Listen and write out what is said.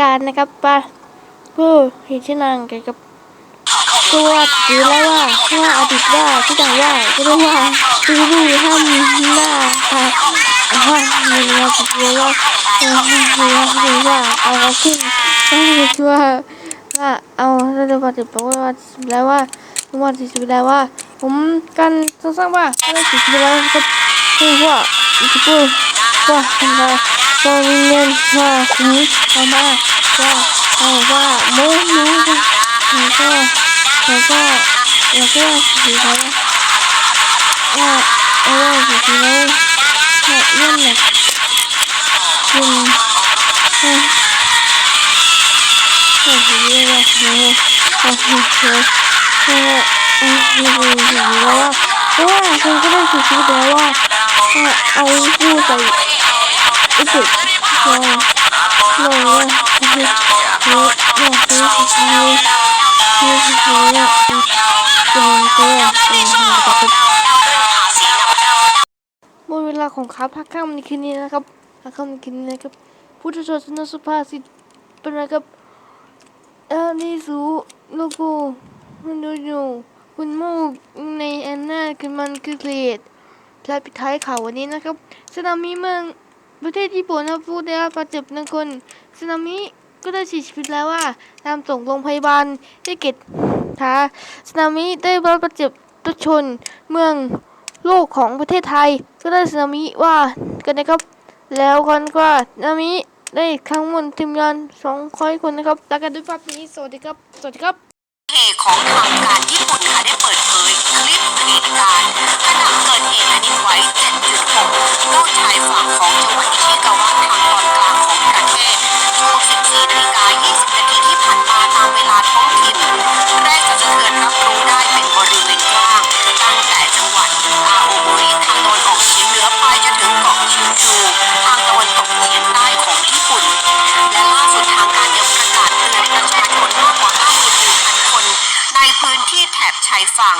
การนะครับป่ะเพื่อเห็นชื่อนางเกี่ยวกับตัวหรือแล้วว่าว่าอดีตว่าที่ต่างว่าก็เรียกว่าดูดูห้ามหน้าค่ะว่ามีเรื่องกับเยองว่าเออมีเรื่องที่ว่าเอาเอาขึ้นก็คือว่าว่าเอาแล้วจะปฏิบัติว่าแล้วว่าว่าที่สุดแล้วว่า ผมกันสร้างว่าได้สิบแล้วก็คือว่าอีกปุ๊บว่าทำไม ก็มีเงินว่าผมเอามาว่าเอาว่าโม้โม้แล้วก็แล้วก็แล้วก็สีแล้วว่าเอาว่าสีแล้วเนี่ยนั่นแหละคุณเออเออสีแล้วว่าเออเออเออเอออืมอืมอืมแล้วว่าเพราะว่าคุณก็ได้สิทธิ์แล้วว่าเอาลูกไป ไอ้เด็กลองลองว่าเฮ้ยเฮ้ยเนี่ยเฮ้ยเฮ้ยเฮ้ยเฮ้ยเนี่ยเออเออเออหมดเวลาของข้าพักค่ำในคืนนี้นะครับพักค่ำในคืนนี้นะครับพุทธชนสุภาษิตเป็นนะครับเออนี่สูโลโก้มันดูอยู่คุณมูกในแอนนาคือมันคือเกรดพระปิดท้ายข่าววันนี้นะครับสนามิเมือง ประเทศญี่ปุ่นนะผู้ได้รับบาดเจ็บหนึ่งคนสึนามิก็ได้เสียชีวิตแล้วว่านำส่งโรงพยาบาลที่เกตทาสึนามิได้รับบาดเจ็บรถชนเมืองโลกของประเทศไทย ก็ได้สึนามิว่ากันนะครับ แล้วกันก็สึนามิได้ทั้งหมดทีมงานสองร้อยคนนะครับแล้วกันด้วยภาพนี้สวัสดีครับ สวัสดีครับเอกของทางการญี่ปุ่นค่ะได้เปิด 开放。